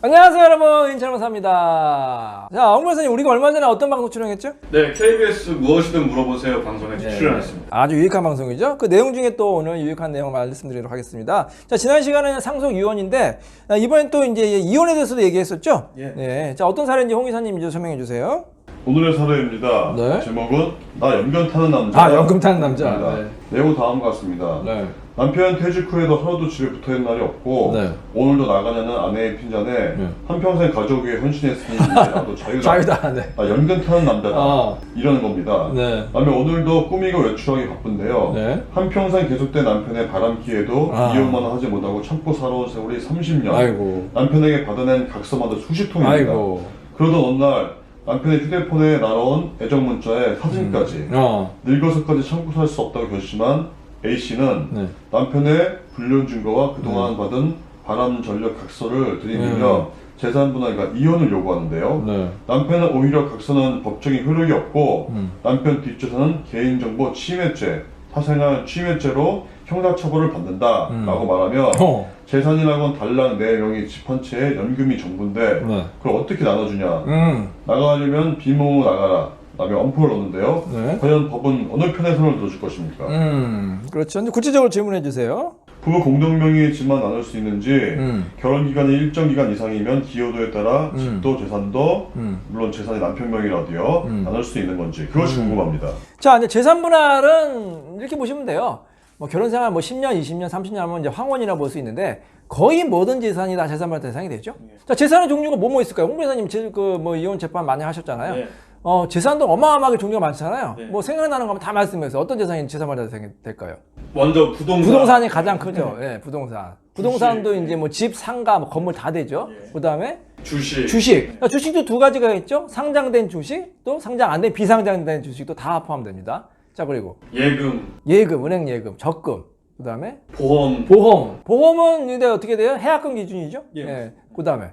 안녕하세요 여러분 인천마사입니다 자 홍문사님 우리가 얼마 전에 어떤 방송 출연했죠? 네, KBS 무엇이든 물어보세요 방송에 출연했습니다. 아주 유익한 방송이죠 그 내용 중에 또 오늘 유익한 내용 말씀드리도록 하겠습니다 자 지난 시간에는 상속 이혼인데 아, 이번엔 또 이제 이혼에 대해서도 얘기했었죠? 예. 네. 자 어떤 사례인지 홍 이사님 이제 설명해 주세요 오늘의 사례입니다. 네. 제목은 나 연변 타는 남자. 아 연금 타는 남자 입니다. 네. 내용 다음과 같습니다. 네. 남편 퇴직 후에도 하루도 집에 붙어 있는 날이 없고 네. 오늘도 나가냐는 아내의 핀잔에 네. 한평생 가족 위해 헌신했으니 이제 나도 자유다. 자유다 네. 나 연변 타는 남자다. 어. 이러는 겁니다. 네. 남편 오늘도 꾸미고 외출하기 바쁜데요. 네. 한평생 계속된 남편의 바람기에도 아. 이혼만 하지 못하고 참고 살아온 세월이 30년. 아이고 남편에게 받아낸 각서마다 수십 통입니다. 아이고 그러던 어느 날 남편의 휴대폰에 날아온 애정 문자에 사진까지 어. 늙어서까지 참고 살 수 없다고 결심한 A 씨는 네. 남편의 불륜 증거와 그동안 받은 바람 전력 각서를 들이밀며 재산 분할과 이혼을 요구하는데요. 네. 남편은 오히려 각서는 법적인 효력이 없고 음. 남편 뒷재산은 개인정보 침해죄, 사생활 침해죄로 형사처벌을 받는다라고 음. 말하며 어. 재산이라곤 달랑 4명이 집한 채에 연금이 전부인데 네. 그걸 어떻게 나눠주냐 음. 나가려면 비모모 나가라 그다음에 엄포를 넣는데요 네. 과연 법은 어느 편의 손을 들어줄 것입니까 음. 그렇죠 구체적으로 질문해 주세요 부부 공동명의지만 나눌 수 있는지 음. 결혼 기간이 일정 기간 이상이면 기여도에 따라 음. 집도 재산도 음. 물론 재산이 남편 명의라도요 음. 나눌 수 있는 건지 그것이 궁금합니다 자, 이제 재산 분할은 이렇게 보시면 돼요. 뭐 결혼 생활 뭐 10년, 20년, 30년 하면 이제 황혼이라 볼 수 있는데 거의 모든 재산이 다 재산 분할 대상이 되죠. 자, 재산의 종류가 뭐뭐 있을까요? 홍 변호사님 그뭐 이혼 재판 많이 하셨잖아요. 네. 어, 재산도 어마어마하게 종류가 많잖아요. 네. 뭐 생각나는 거 하면 다 말씀해주세요. 어떤 재산이 재산 분할 대상이 될까요? 먼저 부동산. 부동산이 가장 크죠. 예, 부동산. 부동산도. 이제 뭐 집, 상가, 뭐 건물 다 되죠. 예. 그다음에 주식. 주식. 그러니까 주식도 두 가지가 있죠. 상장된 주식, 또 상장 안 된 비상장된 주식도 다 포함됩니다. 자, 그리고 예금. 예금, 은행 예금, 적금, 그다음에 보험. 보험. 보험은 근데 어떻게 돼요? 해약금 기준이죠. 예. 그다음에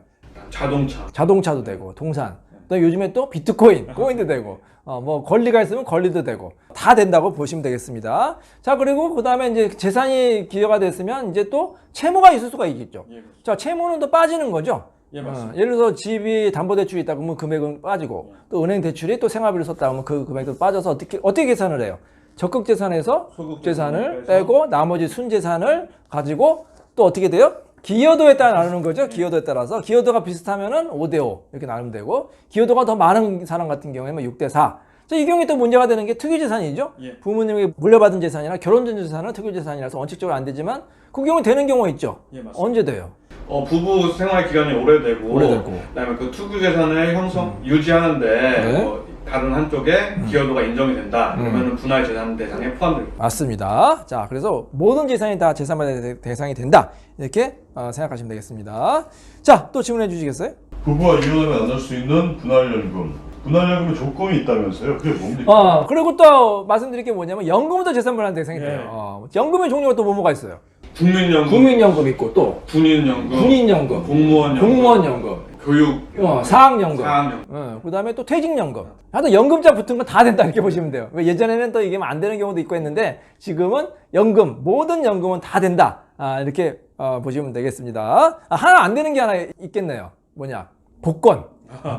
자동차. 자동차도 되고 동산. 또 요즘에 또 비트코인, 코인도 되고. 어, 뭐 권리가 있으면 권리도 되고 다 된다고 보시면 되겠습니다. 자 그리고 그 다음에 이제 재산이 기여가 됐으면 이제 또 채무가 있을 수가 있겠죠. 예, 자 채무는 또 빠지는 거죠. 예, 맞습니다. 어, 예를 들어서 집이 담보대출이 있다 그러면 금액은 빠지고 또 은행 대출이 또 생활비를 썼다 그러면 그 금액도 빠져서 어떻게 어떻게 계산을 해요? 적극 재산에서 소극 재산을 재산을 빼고 나머지 순 재산을 가지고 또 어떻게 돼요? 기여도에 따라 나누는 거죠. 기여도에 따라서 기여도가 비슷하면은 5대 5 이렇게 나누면 되고 기여도가 더 많은 사람 같은 경우에는 6대 4. 자, 이 경우에 또 문제가 되는 게 특유재산이죠. 예. 부모님에게 물려받은 재산이나 결혼 전 재산은 특유재산이라서 원칙적으로 안 되지만 그 경우 되는 경우 있죠. 예. 언제 돼요? 어, 부부 생활 기간이 오래되고, 오래되고. 그다음에 그 투구 재산을 형성 유지하는데 네. 뭐 다른 한쪽에 기여도가 인정이 된다. 그러면 분할 재산 대상에 포함됩니다. 맞습니다. 자, 그래서 모든 재산이 다 재산발 대- 대상이 된다. 이렇게 어, 생각하시면 되겠습니다. 자, 또 질문해 주시겠어요? 부부가 이혼하면 나눌 수 있는 분할연금 분할연금에 조건이 있다면서요 그게 뭡니까 어, 그리고 또 말씀드릴 게 뭐냐면 연금도 재산분할 대상이 돼요. 예. 어, 연금의 종류가 또 뭐뭐가 있어요? 국민연금, 국민연금 있고 또 군인연금, 군인연금, 공무원연금, 공무원연금, 교육, 어, 사학연금, 사학연금. 어, 그다음에 또 퇴직연금. 하여튼 연금자 붙은 건 다 된다 이렇게 보시면 돼요. 왜 예전에는 또 이게 안 되는 경우도 있고 했는데 지금은 연금 모든 연금은 다 된다. 아, 이렇게 어, 보시면 되겠습니다. 아, 하나 안 되는 게 하나 있겠네요. 뭐냐? 복권.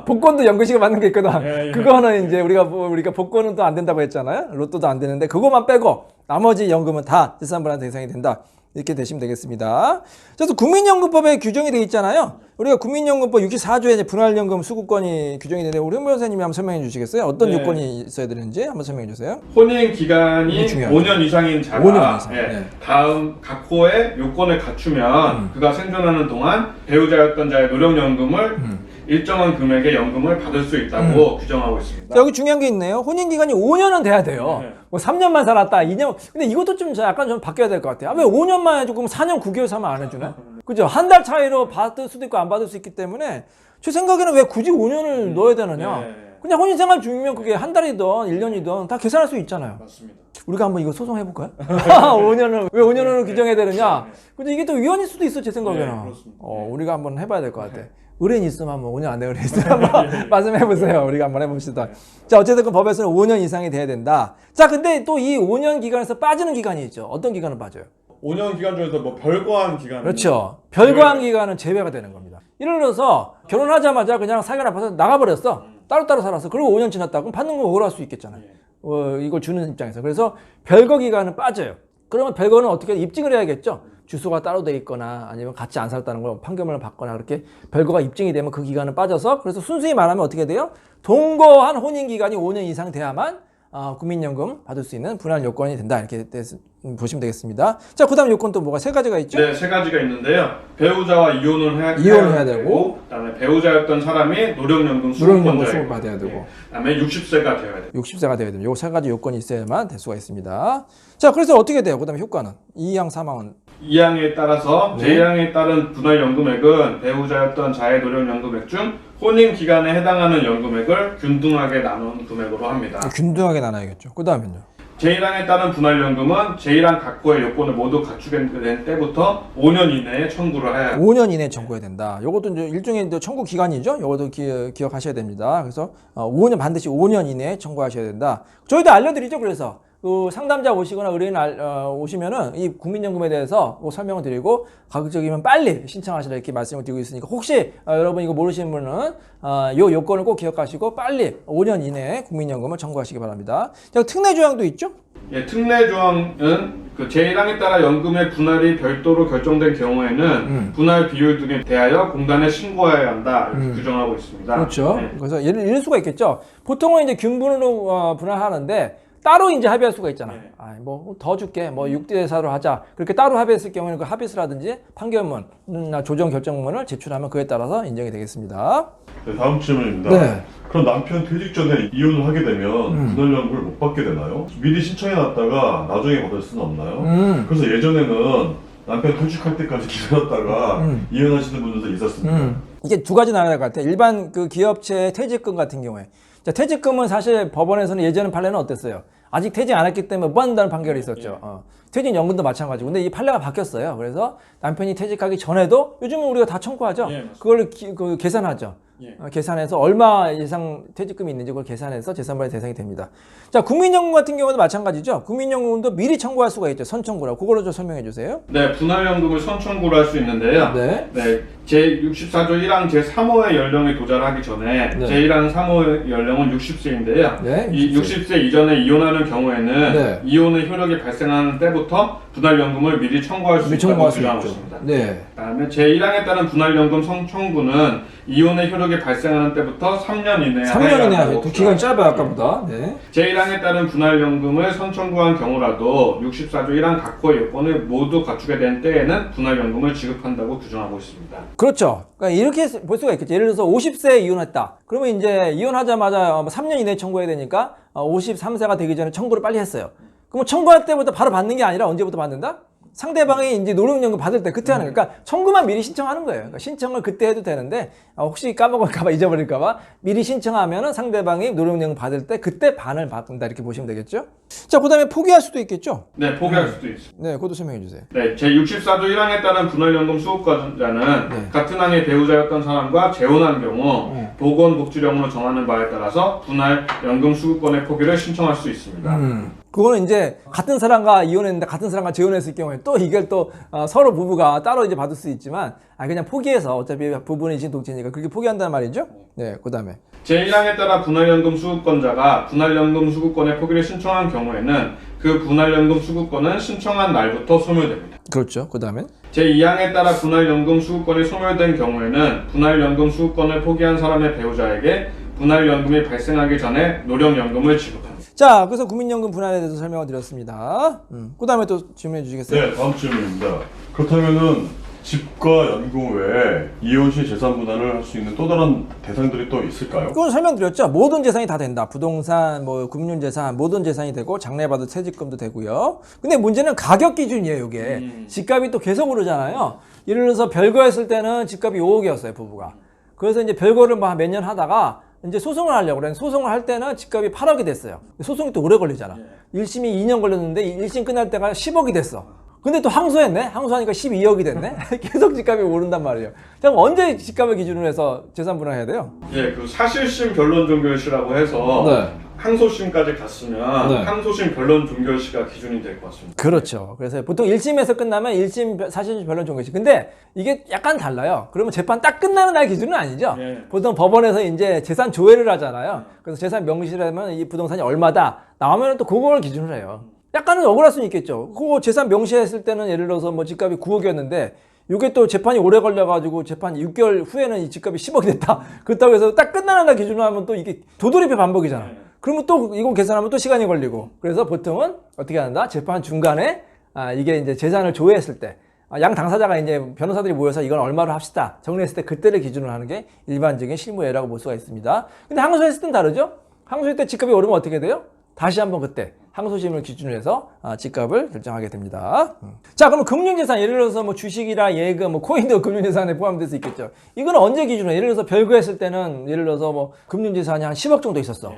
복권도 연금시가 맞는 게 있거든. 예, 예. 그거는 이제 우리가 뭐- 우리가 복권은 또 안 된다고 했잖아요. 로또도 안 되는데 그것만 빼고 나머지 연금은 다 재산분할 대상이 된다. 이렇게 되시면 되겠습니다. 그래서 국민연금법에 규정이 되어 있잖아요. 우리가 국민연금법 64조에 이제 분할연금 수급권이 규정이 되는데 우리 현 변호사님이 한번 설명해 주시겠어요? 어떤 네. 요건이 있어야 되는지 한번 설명해 주세요. 혼인 기간이 이게 중요하죠. 5년 이상인 자가 5년 이상, 예, 네. 다음 각 호의 요건을 갖추면 음. 그가 생존하는 동안 배우자였던 자의 노령연금을 음. 일정한 금액의 연금을 받을 수 있다고 규정하고 있습니다. 자, 여기 중요한 게 있네요. 혼인 기간이 5년은 돼야 돼요. 네. 뭐 3년만 살았다, 2년. 근데 이것도 좀 약간 좀 바뀌어야 될 것 같아요. 아, 왜 5년만 해주고 그럼 4년 9개월 살면 안 해주나? 그죠? 한 달 차이로 받을 수도 있고 안 받을 수 있기 때문에 제 생각에는 왜 굳이 5년을 넣어야 되느냐? 네. 그냥 혼인 생활 중이면 그게 한 달이든 1년이든 다 계산할 수 있잖아요. 맞습니다. 우리가 한번 이거 소송해 볼까요? 5년을, 왜 5년을 규정해야 되느냐? 근데 이게 또 위헌일 수도 있어, 제 생각에는. 네, 그렇습니다. 어, 우리가 한번 해봐야 될 것 같아. 의뢰인 있으면 한번 5년 안된 의뢰인 있으면 한번 말씀해보세요. 우리가 한번 해봅시다. 자, 어쨌든 그 법에서는 5년 이상이 돼야 된다. 자, 근데 또 이 5년 기간에서 빠지는 기간이 있죠. 어떤 기간은 빠져요? 5년 기간 중에서 뭐 별거한 기간 그렇죠. 별거한 기간은 제외가 되는 겁니다. 예를 들어서 결혼하자마자 그냥 사귀어 아파서 나가버렸어. 따로따로 살았어. 그리고 5년 지났다. 그럼 받는 거 억울할 수 있겠잖아요. 어, 이걸 주는 입장에서. 그래서 별거 기간은 빠져요. 그러면 별거는 어떻게 입증을 해야겠죠? 주소가 따로 돼 있거나 아니면 같이 안 살았다는 걸 판결문을 받거나 그렇게 별거가 입증이 되면 그 기간은 빠져서 그래서 순수히 말하면 어떻게 돼요? 동거한 혼인 기간이 5년 이상 돼야만 어, 국민연금 받을 수 있는 분할 요건이 된다 이렇게 돼- 음, 보시면 되겠습니다. 자, 그다음 요건 또 뭐가 세 가지가 있죠? 네, 세 가지가 있는데요. 배우자와 이혼을 해야, 이혼을 해야 되고, 그다음에 배우자였던 사람이 노령연금 노령연금 수급 받아야 되고. 네, 그다음에 60세가 되어야 돼요. 60세가 되어야 됩니다. 요세 가지 요건이 있어야만 될 수가 있습니다. 자, 그래서 어떻게 돼요? 그다음에 효과는 2항 3항은 이 항에 따라서 네. 제1항에 따른 분할연금액은 배우자였던 자의 노령연금액 중 혼인 기간에 해당하는 연금액을 균등하게 나눈 금액으로 합니다. 균등하게 나눠야겠죠. 그다음에는요. 제1항에 따른 분할연금은 제1항 각고의 요건을 모두 갖추게 된 때부터 5년 이내에 청구를 해야 합니다. 5년 이내에 청구해야 된다. 요것도 이제 일종의 이제 청구 기간이죠. 요것도 기, 기억하셔야 됩니다. 그래서 어, 5년 반드시 5년 이내에 청구하셔야 된다. 저희도 알려드리죠. 그래서 그 상담자 오시거나 의뢰인 알- 어, 오시면은 이 국민연금에 대해서 뭐 설명을 드리고 가급적이면 빨리 신청하시라 이렇게 말씀을 드리고 있으니까 혹시 어, 여러분 이거 모르시는 분은 어, 요 요건을 꼭 기억하시고 빨리 5년 이내에 국민연금을 청구하시기 바랍니다. 자, 특례 조항도 있죠. 예, 특례 조항은 그 제1항에 따라 연금의 분할이 별도로 결정된 경우에는 음. 분할 비율 등에 대하여 공단에 신고해야 한다 이렇게 규정하고 있습니다. 그렇죠. 네. 그래서 예를 이럴 수가 있겠죠. 보통은 이제 균분으로 어, 분할하는데 따로 이제 합의할 수가 있잖아. 네. 아, 뭐더 줄게. 뭐 6대 4로 하자. 그렇게 따로 합의했을 경우에는 그 합의서라든지 판결문이나 조정 결정문을 제출하면 그에 따라서 인정이 되겠습니다. 네, 다음 질문입니다. 네. 그럼 남편 퇴직 전에 이혼을 하게 되면 음. 분할연금을 못 받게 되나요? 미리 신청해놨다가 나중에 받을 수는 없나요? 음. 그래서 예전에는 남편 퇴직할 때까지 기다렸다가 음. 이혼하시는 분들도 있었습니다. 음. 이게 두 가지 될것 같아요. 일반 그 기업체 퇴직금 같은 경우에. 자, 퇴직금은 사실 법원에서는 예전 판례는 어땠어요? 아직 안 했기 때문에 무한다는 판결이 있었죠. 어. 퇴직 연금도 마찬가지고. 근데 이 판례가 바뀌었어요. 그래서 남편이 퇴직하기 전에도 요즘은 우리가 다 청구하죠. 예. 그걸 기- 그 계산하죠. 예. 어, 계산해서 얼마 이상 퇴직금이 있는지 그걸 계산해서 재산발의 대상이 됩니다. 자, 국민연금 같은 경우도 마찬가지죠. 국민연금도 미리 청구할 수가 있죠. 선청구라고. 그걸로 좀 설명해 주세요. 네, 분할연금을 선청구를 할수 있는데요. 네. 네, 제64조 1항 제3호의 연령에 도달하기 전에 네. 제1항 3호의 연령은 60세인데요. 네, 이 60세 이전에 이혼하는 경우에는 네. 이혼의 효력이 발생하는 때부터 분할연금을 미리 청구할 수 미리 있다고 청구할 수 규정하고 있죠. 있습니다. 네. 그다음에 제1항에 따른 분할연금 성청구는 이혼의 효력이 발생하는 때부터 3년 이내에 3년 하여야 이내 한다고 하죠. 기간이 짧아요, 규정하고 아까보다. 네. 제1항에 따른 분할연금을 선청구한 경우라도 64조 1항 각호의 요건을 모두 갖추게 된 때에는 분할연금을 지급한다고 규정하고 있습니다. 그렇죠. 그러니까 이렇게 볼 수가 있겠죠. 예를 들어서 50세에 이혼했다. 그러면 이제 이혼하자마자 3년 이내에 청구해야 되니까 53세가 되기 전에 청구를 빨리 했어요. 그럼 청구할 때부터 바로 받는 게 아니라 언제부터 받는다? 상대방이 이제 노령연금 받을 때 그때 하는 거예요. 그러니까 청구만 미리 신청하는 거예요. 그러니까 신청을 그때 해도 되는데 아, 혹시 까먹을까봐 잊어버릴까봐 미리 신청하면은 상대방이 노령연금 받을 때 그때 반을 받는다 이렇게 보시면 되겠죠. 자, 그다음에 포기할 수도 있겠죠. 네, 포기할 수도 있습니다. 네, 그것도 설명해 주세요. 네, 제 64조 1항에 따른 분할연금 수급자는 네. 같은 항의 배우자였던 사람과 재혼한 경우 네. 보건복지령으로 정하는 바에 따라서 분할연금 수급권의 포기를 신청할 수 있습니다. 음. 그거는 이제 같은 사람과 이혼했는데 같은 사람과 재혼했을 경우에 또 이걸 또 어, 서로 부부가 따로 이제 받을 수 있지만 아 그냥 포기해서 어차피 부부는 이신 동체니까 그렇게 포기한다는 말이죠. 네, 그다음에 제1항에 따라 분할연금 수급권자가 분할연금 수급권의 포기를 신청한 경우에는 그 분할연금 수급권은 신청한 날부터 소멸됩니다. 그렇죠. 그다음에 제2항에 따라 분할연금 수급권이 소멸된 경우에는 분할연금 수급권을 포기한 사람의 배우자에게 분할연금이 발생하기 전에 노령연금을 지급합니다. 자 그래서 국민연금 분할에 대해서 설명을 드렸습니다. 음. 그 다음에 또 질문해 주시겠어요? 네, 다음 질문입니다. 그렇다면은 집과 연금 외에 이혼 시 재산 분할을 할 수 있는 또 다른 대상들이 또 있을까요? 그건 설명드렸죠. 모든 재산이 다 된다. 부동산, 뭐 금융 재산, 모든 재산이 되고 장래받을 퇴직금도 되고요. 근데 문제는 가격 기준이에요. 이게 음. 집값이 또 계속 오르잖아요. 예를 들어서 별거 했을 때는 집값이 5억이었어요. 부부가. 그래서 이제 별거를 뭐 몇 년 하다가 이제 소송을 하려고 그랬는데 소송을 할 때는 집값이 8억이 됐어요. 소송이 또 오래 걸리잖아. 1심이 2년 걸렸는데 1심 끝날 때가 10억이 됐어. 근데 또 항소했네? 항소하니까 12억이 됐네? 계속 집값이 오른단 말이에요. 자, 그럼 언제 집값을 기준으로 해서 재산 분할해야 돼요? 예, 그 사실심 변론 종결시라고 해서 네. 항소심까지 갔으면 네. 항소심 변론 종결시가 기준이 될 것 같습니다. 그렇죠. 그래서 보통 1심에서 끝나면 1심 사실 변론 종결시. 근데 이게 약간 달라요. 그러면 재판 딱 끝나는 날 기준은 아니죠. 예. 보통 법원에서 이제 재산 조회를 하잖아요. 그래서 재산 명시라면 이 부동산이 얼마다 나오면 또 그걸 기준으로 해요. 약간은 억울할 수는 있겠죠. 그거 재산 명시했을 때는 예를 들어서 뭐 집값이 9억이었는데 이게 또 재판이 오래 걸려가지고 재판 6개월 후에는 이 집값이 10억이 됐다. 그렇다고 해서 딱 끝나는 날 기준으로 하면 또 이게 도돌이표 반복이잖아. 그러면 또 이거 계산하면 또 시간이 걸리고. 그래서 보통은 어떻게 한다? 재판 중간에 아, 이게 이제 재산을 조회했을 때, 아, 양 당사자가 이제 변호사들이 모여서 이건 얼마로 합시다. 정리했을 때 그때를 기준으로 하는 게 일반적인 실무예라고 볼 수가 있습니다. 근데 항소했을 땐 다르죠? 항소할 때 집값이 오르면 어떻게 돼요? 다시 한번 그때 항소심을 기준으로 해서 아, 집값을 결정하게 됩니다. 음. 자, 그럼 금융재산 예를 들어서 뭐 주식이라 예금, 뭐 코인도 금융재산에 포함될 수 있겠죠. 이건 언제 기준으로? 예를 들어서 별거했을 때는 예를 들어서 뭐 금융재산이 한 10억 정도 있었어.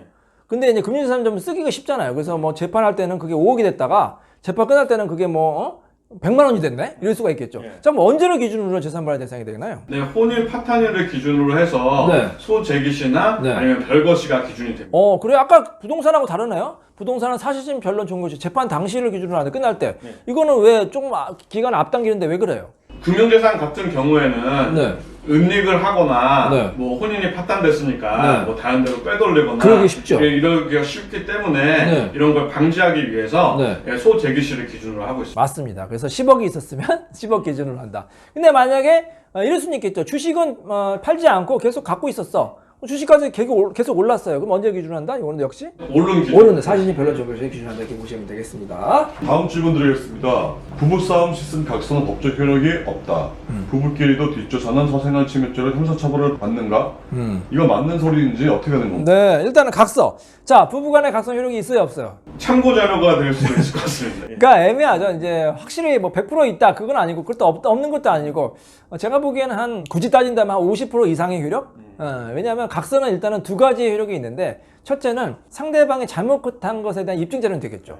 근데 이제 금융재산 좀 쓰기가 쉽잖아요. 그래서 뭐 재판할 때는 그게 5억이 됐다가 재판 끝날 때는 그게 뭐 어? 100만 원이 됐네? 이럴 수가 있겠죠. 예. 자, 그럼 언제를 기준으로 재산분할 대상이 되나요? 네, 혼인 파탄일을 기준으로 해서 네. 소재기시나 네. 아니면 별거시가 기준이 됩니다. 어, 그래. 아까 부동산하고 다르네요? 부동산은 사실심 변론 종료시 재판 당시를 기준으로 하는데 끝날 때. 네. 이거는 왜 조금 아- 기간을 앞당기는데 왜 그래요? 금융재산 같은 경우에는 네. 은닉을 하거나 네. 뭐 혼인이 파탄됐으니까 네. 뭐 다른 데로 빼돌리거나 그러기 쉽죠. 예, 이러기가 쉽기 때문에 네. 이런 걸 방지하기 위해서 네. 예, 소 재기시를 기준으로 하고 있습니다. 맞습니다. 그래서 10억이 있었으면 10억 기준으로 한다. 근데 만약에 어, 이럴 수는 있겠죠. 주식은 어, 팔지 않고 계속 갖고 있었어. 주식까지 계속, 올- 올랐어요. 그럼 언제 기준으로 한다? 이거는 역시 오른 기준. 오르는 사실이 별로 적을 기준으로 한다. 이렇게 보시면 되겠습니다. 다음 질문 드리겠습니다. 부부싸움 시슨 각서는 법적 효력이 없다. 부부끼리도 뒷조사는 사생활 침해죄로 형사처벌을 받는가? 이거 맞는 소리인지 어떻게 되는 건가? 네, 일단은 각서. 자, 부부간의 각서 효력이 있어요, 없어요? 참고 자료가 될 수도 있을 것 같습니다. 예. 그러니까 애매하죠. 이제 확실히 뭐 100% 있다 그건 아니고 그것도 없, 없는 것도 아니고 어, 제가 보기에는 한 굳이 따진다면 한 50% 이상의 효력. 어, 왜냐하면 각서는 일단은 두 가지의 효력이 있는데 첫째는 상대방이 잘못한 것에 대한 입증 자료는 되겠죠.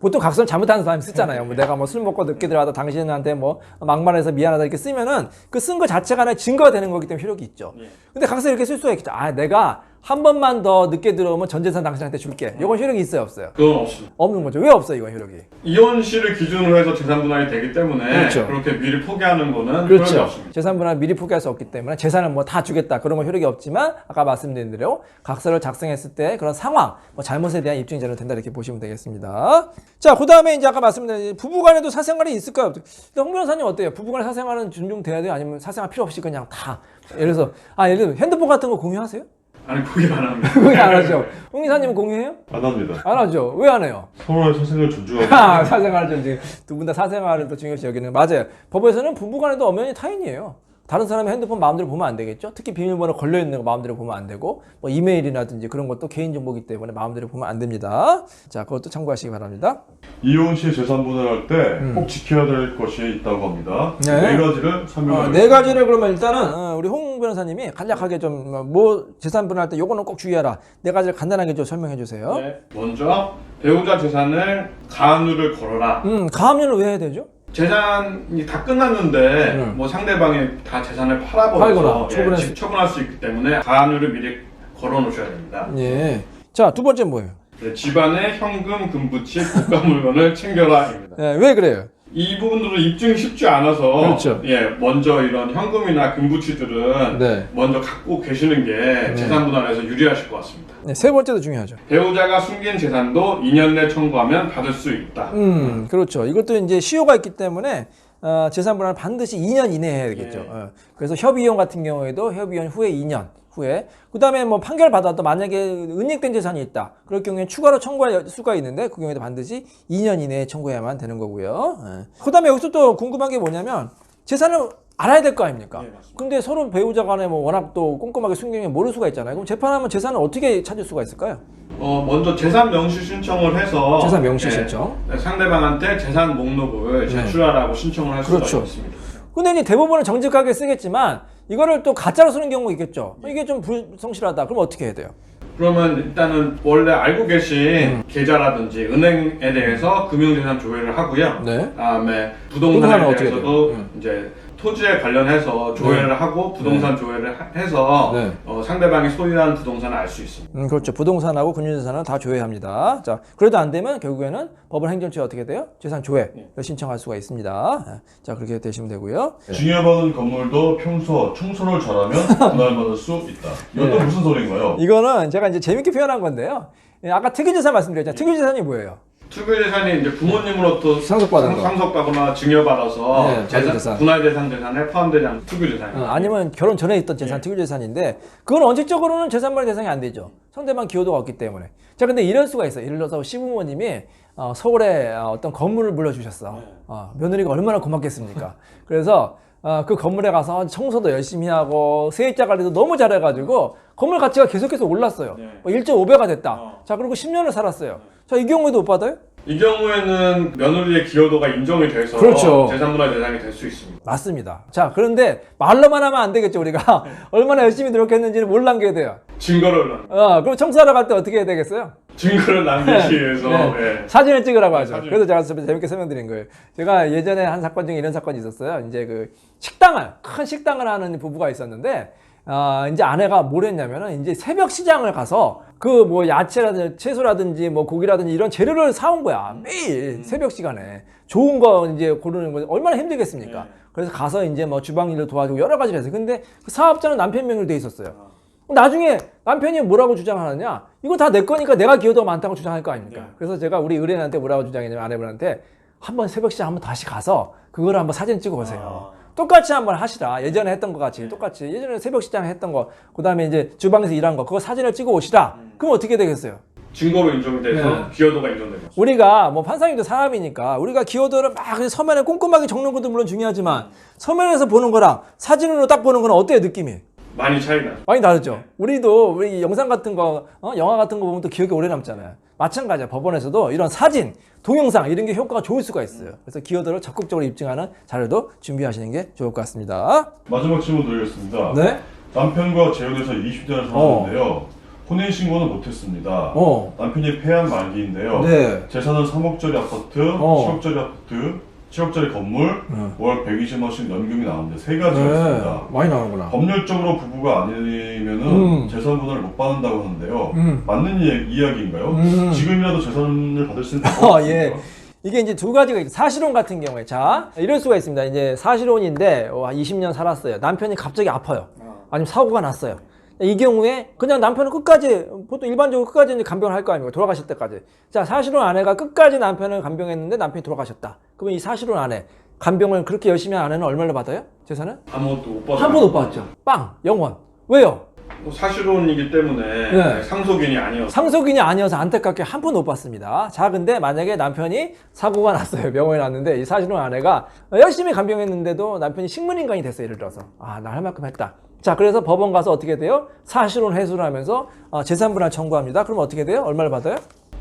보통 각서는 잘못하는 사람이 쓰잖아요. 뭐 내가 뭐 술 먹고 늦게 들어와도 당신한테 뭐 막말해서 미안하다 이렇게 쓰면은 그 쓴 거 자체가 하나의 증거가 되는 거기 때문에 효력이 있죠. 예. 근데 각서 이렇게 쓸 수가 있겠죠. 아, 내가 한 번만 더 늦게 들어오면 전 재산 당신한테 줄게. 이건 효력이 있어요, 없어요? 그건 없습니다. 없는 거죠. 왜 없어요, 이건 효력이? 이혼시를 기준으로 해서 재산 분할이 되기 때문에 그렇죠. 그렇게 미리 포기하는 거는 효력이 그렇죠. 없습니다. 재산 분할 미리 포기할 수 없기 때문에 재산을 뭐 다 주겠다 그런 건 효력이 없지만 아까 말씀드린 대로 각서를 작성했을 때 그런 상황, 뭐 잘못에 대한 입증 자료는 된다 이렇게 보시면 되겠습니다. 자, 그다음에 이제 아까 말씀드린 부부간에도 사생활이 있을까요? 근데 홍 변호사님 어때요? 부부간에 사생활은 존중돼야 돼요? 아니면 사생활 필요 없이 그냥 다 예를 들어서 아 예를 들어 핸드폰 같은 거 공유하세요? 아니 포기 안 합니다. 공유 안 하죠. 홍 이사님은 공유해요? 안 합니다. 안 하죠. 왜 안 해요? 서로의 사생을 존중하고 아, 사생활을 좀 지금 두 분 다 사생활을 또 중요시 여기는 맞아요. 법에서는 부부간에도 엄연히 타인이에요. 다른 사람의 핸드폰 마음대로 보면 안 되겠죠. 특히 비밀번호 걸려 있는 거 마음대로 보면 안 되고 뭐 이메일이라든지 그런 것도 개인 정보기 때문에 마음대로 보면 안 됩니다. 자, 그것도 참고하시기 바랍니다. 이혼 시 재산 분할 할 때 꼭 지켜야 될 것이 있다고 합니다. 음. 네. 네, 가지를 어, 설명하겠습니다. 네 가지를 그러면 일단은 어, 우리 홍 변호사님이 간략하게 좀 뭐 재산 분할 때 요거는 꼭 주의하라. 네 가지를 간단하게 좀 설명해 주세요. 네. 먼저 배우자 재산을 가압류를 걸어라. 음, 가압류는 왜 해야 되죠? 재산이 다 끝났는데 음. 뭐 상대방이 다 재산을 팔거나 팔아버려서 처분할 예, 수- 처분할 수 있기 때문에 가압류를 미리 걸어 놓으셔야 됩니다. 예. 자, 두 번째 뭐예요? 네, 집안에 현금, 금부치, 고가 물건을 챙겨라입니다. 예, 왜 그래요? 이 부분들은 입증이 쉽지 않아서 그렇죠. 예 먼저 이런 현금이나 금부치들은 네. 먼저 갖고 계시는 게 재산 분할에서 유리하실 것 같습니다. 네, 세 번째도 중요하죠. 배우자가 숨긴 재산도 2년 내 청구하면 받을 수 있다. 음, 그렇죠. 이것도 이제 시효가 있기 때문에 어, 재산 분할 반드시 2년 이내에 해야 되겠죠. 예. 어, 그래서 협의혼 같은 경우에도 협의혼 후에 2년 후에 그 다음에 뭐 판결 받아도 만약에 은닉된 재산이 있다. 그럴 경우에 추가로 청구할 수가 있는데 그 경우에도 반드시 2년 이내에 청구해야만 되는 거고요. 예. 그다음에 여기서 또 궁금한 게 뭐냐면 재산을 알아야 될 거 아닙니까? 네. 근데 서로 배우자 간에 뭐 워낙 또 꼼꼼하게 숨기면 모를 수가 있잖아요. 그럼 재판하면 재산을 어떻게 찾을 수가 있을까요? 어 먼저 재산 명시 신청을 해서 재산 명시 예, 신청. 네, 상대방한테 재산 목록을 네. 제출하라고 신청을 할 그렇죠. 수가 있습니다. 이제 대부분은 정직하게 쓰겠지만 이거를 또 가짜로 쓰는 경우가 있겠죠. 이게 좀 불성실하다. 그럼 어떻게 해야 돼요? 그러면 일단은 원래 알고 계신 음. 계좌라든지 은행에 대해서 금융재산 조회를 하고요. 네. 그다음에 부동산은 부동산에 어떻게 대해서도 돼요? 음. 이제 토지에 관련해서 조회를 하고 부동산 조회를 하- 해서 네. 어, 상대방이 소유한 부동산을 알 수 있습니다. 음, 그렇죠. 부동산하고 금융재산은 다 조회합니다. 자, 그래도 안 되면 결국에는 법원 행정처에 어떻게 돼요? 재산 조회를 신청할 수가 있습니다. 예. 자, 그렇게 되시면 되고요. 증여받은 건물도 평소 청소를 잘하면 분할받을 수 있다. 이것도 네. 무슨 소리인가요? 이거는 제가 이제 재밌게 표현한 건데요. 예, 아까 특유재산 말씀드렸잖아요. 특유재산이 뭐예요? 특유 재산이 이제 부모님으로부터 상속받은 거. 상속받거나 증여받아서 네, 재산, 자기재산. 분할 재산 재산에 포함되지 않는 특유 재산. 어, 아니면 결혼 전에 있던 재산, 예. 특유 재산인데 그건 원칙적으로는 재산 분할 대상이 안 되죠. 상대방 기여도가 없기 때문에. 자, 근데 이럴 수가 있어 요. 예를 들어서 시부모님이 어, 서울에 어, 어떤 건물을 물려주셨어. 어, 며느리가 얼마나 고맙겠습니까? 그래서 어, 그 건물에 가서 청소도 열심히 하고 세입자 관리도 너무 잘해가지고 건물 가치가 계속해서 올랐어요. 네. 뭐 1.5배가 됐다. 어. 자, 그리고 10년을 살았어요. 자, 이 경우에도 못 받아요? 이 경우에는 며느리의 기여도가 인정이 돼서 그렇죠. 재산분할 대상이 될 수 있습니다. 맞습니다. 자, 그런데 말로만 하면 안 되겠죠, 우리가. 얼마나 열심히 노력했는지를 못 남겨야 돼요. 증거를 남- 어, 그럼 청소하러 갈 때 어떻게 해야 되겠어요? 증거를 남기기 위해서 네. 예. 사진을 찍으라고 하죠. 사진. 그래서 제가 좀 재밌게 설명드린 거예요. 제가 예전에 한 사건 중에 이런 사건이 있었어요. 이제 그 식당을, 큰 식당을 하는 부부가 있었는데, 아, 이제 아내가 뭘 했냐면은 이제 새벽 시장을 가서 그 뭐 야채라든지 채소라든지 뭐 고기라든지 이런 재료를 사온 거야. 매일 새벽 시간에. 좋은 거 이제 고르는 거 얼마나 힘들겠습니까? 네. 그래서 가서 이제 뭐 주방 일도 도와주고 여러 가지를 했어요. 근데 그 사업자는 남편 명의로 돼 있었어요. 나중에 남편이 뭐라고 주장하느냐? 이거 다 내 거니까 내가 기여도가 많다고 주장할 거 아닙니까? 네. 그래서 제가 우리 의뢰인한테 뭐라고 주장했냐면 아내분한테 한번 새벽 시장 한번 다시 가서 그걸 한번 사진 찍어 보세요. 똑같이 한번 하시라. 예전에 했던 것 같이 똑같이 예전에 새벽 시장 했던 거, 그다음에 이제 주방에서 일한 거, 그거 사진을 찍어 오시라. 그럼 어떻게 되겠어요? 증거로 인정이 돼서 네. 기여도가 인정되죠. 우리가 뭐 판사님도 사람이니까 우리가 기여도를 막 서면에 꼼꼼하게 적는 것도 물론 중요하지만 서면에서 보는 거랑 사진으로 딱 보는 거는 어때요 느낌이? 많이 차이나. 많이 다르죠. 우리도 우리 영상 같은 거, 어? 영화 같은 거 보면 또 기억이 오래 남잖아요. 마찬가지야. 법원에서도 이런 사진, 동영상 이런 게 효과가 좋을 수가 있어요. 그래서 기여도를 적극적으로 입증하는 자료도 준비하시는 게 좋을 것 같습니다. 마지막 질문 드리겠습니다. 네. 남편과 재혼해서 20년을 살았는데요. 혼인 신고는 못했습니다. 어. 남편이 폐암 말기인데요. 네. 재산은 3억짜리 아파트, 어. 7억짜리 아파트, 7억짜리 건물, 네. 월 120만씩 연금이 나오는데 세 가지가 있습니다. 많이 나오는구나. 법률적으로 부부가 아니면은 음. 재산 분할을 못 받는다고 하는데요. 음. 맞는 이, 이야기인가요? 음. 지금이라도 재산을 받을 수 있는 어, 방법이 예. 있습니까? 이게 이제 두 가지가. 사실혼 같은 경우에. 자, 이럴 수가 있습니다. 이제 사실혼인데, 와, 20년 살았어요. 남편이 갑자기 아파요. 아니면 사고가 났어요. 이 경우에 그냥 남편은 끝까지 보통 일반적으로 끝까지 이제 간병을 할 거 아닙니까? 돌아가실 때까지. 자, 사실혼 아내가 끝까지 남편을 간병했는데 남편이 돌아가셨다. 그러면 이 사실혼 아내 간병을 그렇게 열심히 한 아내는 얼마를 받아요? 재산은? 아무것도 못 받아. 한번못 받죠. 빵, 영원. 왜요? 뭐 사실혼이기 때문에 네. 상속인이 아니어서 상속인이 아니어서 안타깝게 한 푼 못 받습니다. 자, 근데 만약에 남편이 사고가 났어요. 병원에 났는데 이 사실혼 아내가 열심히 간병했는데도 남편이 식물인간이 됐어요. 예를 들어서. 아, 나 할 만큼 했다. 자, 그래서 법원 가서 어떻게 돼요? 사실혼 회수를 하면서 어, 재산분할 청구합니다. 그럼 어떻게 돼요? 얼마를 받아요?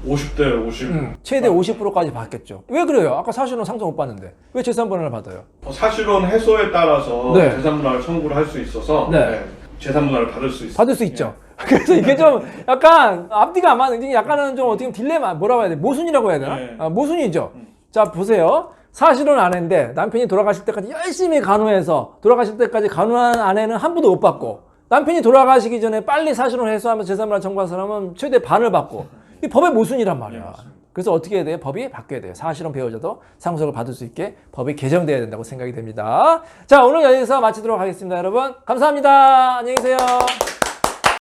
50대 50. 최대 50%까지 받겠죠. 왜 그래요? 아까 사실혼 상속 못 받는데. 왜 재산분할을 받아요? 어, 사실혼 해소에 따라서 네. 재산분할을 청구를 할 수 있어서 네. 네, 재산분할을 받을 수 있어요. 받을 수 있죠. 그래서 이게 좀 약간 앞뒤가 안 맞는 게 약간은 좀 어떻게 보면 딜레마 뭐라고 해야 돼? 모순이라고 해야 되나? 네. 아, 모순이죠. 자 보세요. 사실은 아내인데 남편이 돌아가실 때까지 열심히 간호해서 돌아가실 때까지 간호한 아내는 한 푼도 못 받고 남편이 돌아가시기 전에 빨리 사실혼 해소하면서 재산분할 청구한 사람은 최대 반을 받고 이 법의 모순이란 말이야. 그래서 어떻게 해야 돼요? 법이 바뀌어야 돼요. 사실혼 배우자도 상속을 받을 수 있게 법이 개정돼야 된다고 생각이 됩니다. 자 오늘 여기서 마치도록 하겠습니다, 여러분. 감사합니다. 안녕히 계세요.